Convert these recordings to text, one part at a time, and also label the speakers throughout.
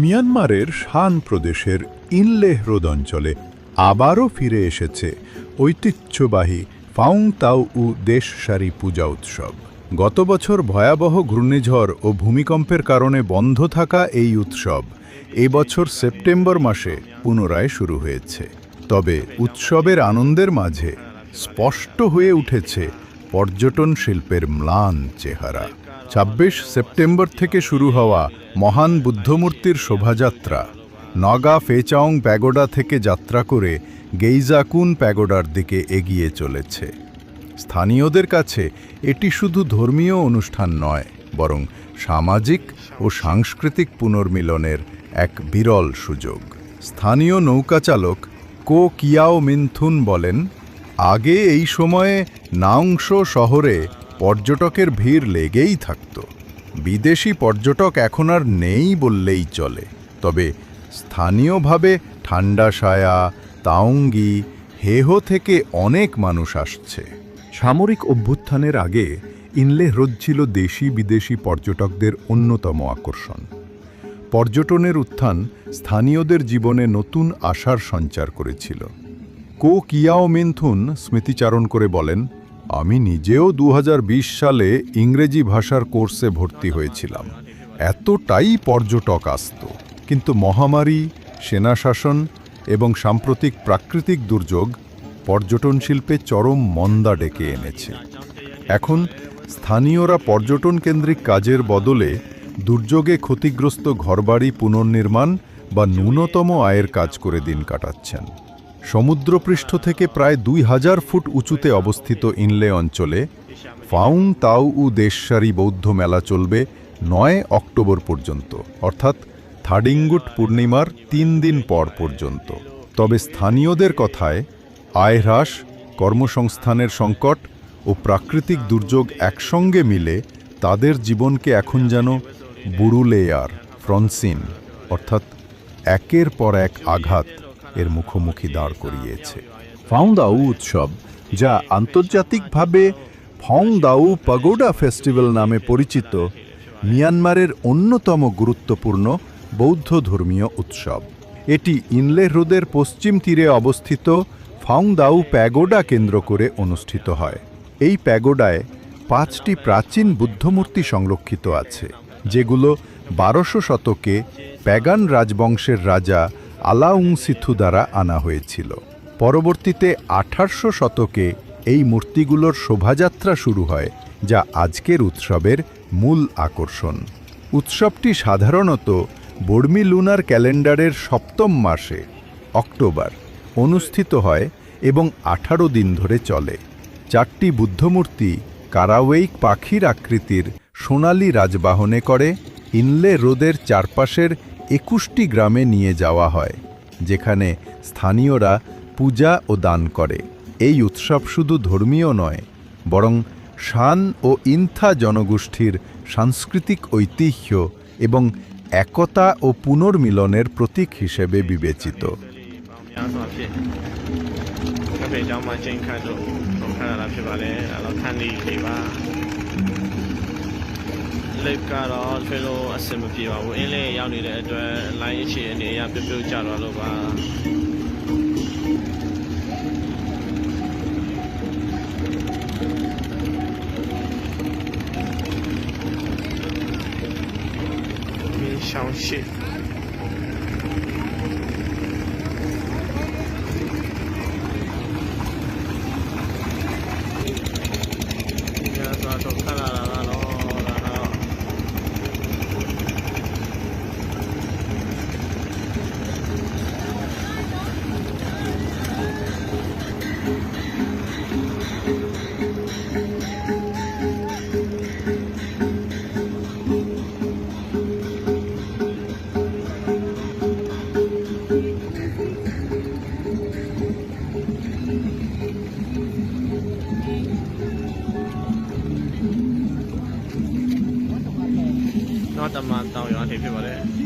Speaker 1: মিয়ানমারের শান প্রদেশের ইনলেহ হ্রদ অঞ্চলে আবারও ফিরে এসেছে ঐতিহ্যবাহী ফাউং তাও উ দেশসারি পূজা উৎসব। গত বছর ভয়াবহ ঘূর্ণিঝড় ও ভূমিকম্পের কারণে বন্ধ থাকা এই উৎসব এবছর সেপ্টেম্বর মাসে পুনরায় শুরু হয়েছে। তবে উৎসবের আনন্দের মাঝে স্পষ্ট হয়ে উঠেছে পর্যটন শিল্পের ম্লান চেহারা। ছাব্বিশ সেপ্টেম্বর থেকে শুরু হওয়া মহান বুদ্ধমূর্তির শোভাযাত্রা। নগা ফেচাং প্যাগোডা থেকে যাত্রা করে গেইজাকুন প্যাগোডার দিকে এগিয়ে চলেছে। স্থানীয়দের কাছে এটি শুধু ধর্মীয় অনুষ্ঠান নয়, বরং সামাজিক ও সাংস্কৃতিক পুনর্মিলনের এক বিরল সুযোগ। স্থানীয় নৌকাচালক কো কিয়াও মিনথুন বলেন, আগে এই সময়ে নাংশ শহরে পর্যটকের ভিড় লেগেই থাকত। বিদেশি পর্যটক এখন আর নেই বললেই চলে। তবে স্থানীয়ভাবে ঠান্ডা সায়া, তাওঙ্গি, হেহ থেকে অনেক মানুষ আসছে। সামরিক অভ্যুত্থানের আগে ইনলে হ্রদ ছিল দেশি বিদেশি পর্যটকদের অন্যতম আকর্ষণ। পর্যটনের উত্থান স্থানীয়দের জীবনে নতুন আশার সঞ্চার করেছিল। কো কিয়াও মিনথুন স্মৃতিচারণ করে বলেন আমি নিজেও দু হাজার বিশ সালে ইংরেজি ভাষার কোর্সে ভর্তি হয়েছিলাম। এতটাই পর্যটক আসত। কিন্তু মহামারী, সেনাশাসন এবং সাম্প্রতিক প্রাকৃতিক দুর্যোগ পর্যটন শিল্পে চরম মন্দা ডেকে এনেছে। এখন স্থানীয়রা পর্যটন কেন্দ্রিক কাজের বদলে দুর্যোগে ক্ষতিগ্রস্ত ঘরবাড়ি পুনর্নির্মাণ বা ন্যূনতম আয়ের কাজ করে দিন কাটাচ্ছেন। সমুদ্রপৃষ্ঠ থেকে প্রায় দুই হাজার ফুট উঁচুতে অবস্থিত ইনলে অঞ্চলে ফাউং তাও উ দেশসারি বৌদ্ধ মেলা চলবে নয় অক্টোবর পর্যন্ত, অর্থাৎ থাডিঙ্গুট পূর্ণিমার তিন দিন পর পর্যন্ত। তবে স্থানীয়দের কথায়, আয় হ্রাস, কর্মসংস্থানের সংকট ও প্রাকৃতিক দুর্যোগ একসঙ্গে মিলে তাদের জীবনকে এখন যেন বুড়ুলেয়ার ফ্রন্সিন, অর্থাৎ একের পর এক আঘাত। এর মুখোমুখি দাঁড় করিয়েছে। ফাউন্দাউ উৎসব, যা আন্তর্জাতিকভাবে ফংদাউ পাগোডা ফেস্টিভ্যাল নামে পরিচিত, মিয়ানমারের অন্যতম গুরুত্বপূর্ণ বৌদ্ধ ধর্মীয় উৎসব। এটি ইনলে হ্রদের পশ্চিম তীরে অবস্থিত ফাউংদাউ প্যাগোডা কেন্দ্র করে অনুষ্ঠিত হয়। এই প্যাগোডায় পাঁচটি প্রাচীন বুদ্ধমূর্তি সংরক্ষিত আছে, যেগুলো বারোশো শতকে প্যাগান রাজবংশের রাজা আলাউং সিথু দ্বারা আনা হয়েছিল। পরবর্তীতে আঠারশো শতকে এই মূর্তিগুলোর শোভাযাত্রা শুরু হয়, যা আজকের উৎসবের মূল আকর্ষণ। উৎসবটি সাধারণত বর্মি লুনার ক্যালেন্ডারের সপ্তম মাসে, অক্টোবর, অনুষ্ঠিত হয় এবং আঠারো দিন ধরে চলে। চারটি বুদ্ধমূর্তি কারাওয়েইক পাখির আকৃতির সোনালি রাজবাহনে করে, ইনলে রোদের চারপাশের একুশটি গ্রামে নিয়ে যাওয়া হয়, যেখানে স্থানীয়রা পূজা ও দান করে। এই উৎসব শুধু ধর্মীয় নয়, বরং শান ও ইনথা জনগোষ্ঠীর সাংস্কৃতিক ঐতিহ্য এবং একতা ও পুনর্মিলনের প্রতীক হিসেবে বিবেচিত।
Speaker 2: slip ကတော့ trail လို့အဆင်မပြေပါဘူးအင်းလေးရောက်နေတဲ့အတွက် line အခြေအနေအရပြပြကြတော့လို့ပါရှောင်းရှိ တော့တမန်တောင်ရွာထိဖြစ်ပါတယ်ဒ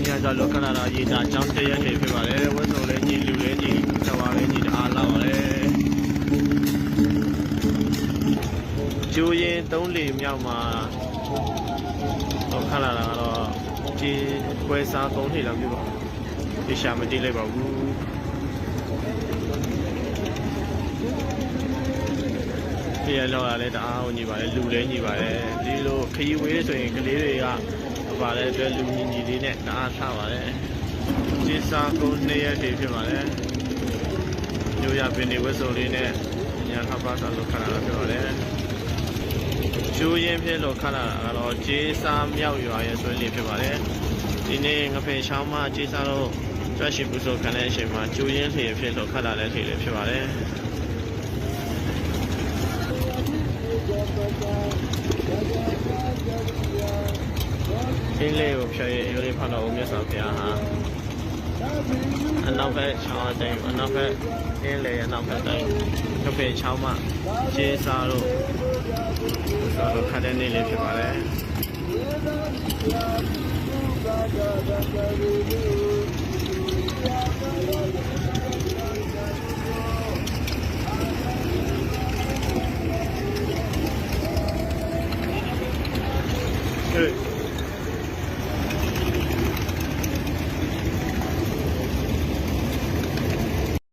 Speaker 2: ီကကြလောကနာရာရေးတာအကြောင်းတရက်ထိဖြစ်ပါတယ်ဝတ်စုံလေးညီလူလေးညီသဘာလေးညီတအားလာပါတယ်ကျိုးရင်သုံးလီမြောက်မှာတော့ခလာတာကတော့ဒီပွဲစားသုံးလီလောက်ပြပါဒီရှာမတိလိုက်ပါဘူးဒီ ရလောက်ရလဲတအားကိုညီပါတယ်လူလဲညီပါတယ်ဒီလိုခရီးဝေးဆိုရင်ကလေးတွေကပါတဲ့အတွက်လူညီညီလေးနဲ့တအားထားပါတယ်ဒီစားကုန်နှစ်ရက်တည်းဖြစ်ပါတယ်ညိုရပင်နေဝက်စုံလေးနဲ့ညာခပ်ပါစားလို့ခလာတာပြောပါတယ်ကျိုးရင်ဖြစ်လို့ခလာတာကတော့ဂျေးစားမြောက်ရွာရဲ့ဆွဲလေးဖြစ်ပါတယ်ဒီနေ့ငဖေချောင်းမှာဂျေးစားလို့ကြွရှိပူဆိုခံတဲ့အချိန်မှာကျိုးရင်လှေဖြစ်လို့ခလာတဲ့လှေလေးဖြစ်ပါတယ် ရှင်းလေးကိုဖြေရရိုးလေးဖောက်တော့ဦးမြတ်စွာဘုရားဟာအနောက်ဘက်ချောင်းအတိုင်းအနောက်ဘက်ရှင်းလေးအနောက်ဘက်တိုင်းကဖေချောင်းမှာရှင်းစားလို့ဆိုတော့ခတ်တဲ့နေ့လေးဖြစ်ပါတယ်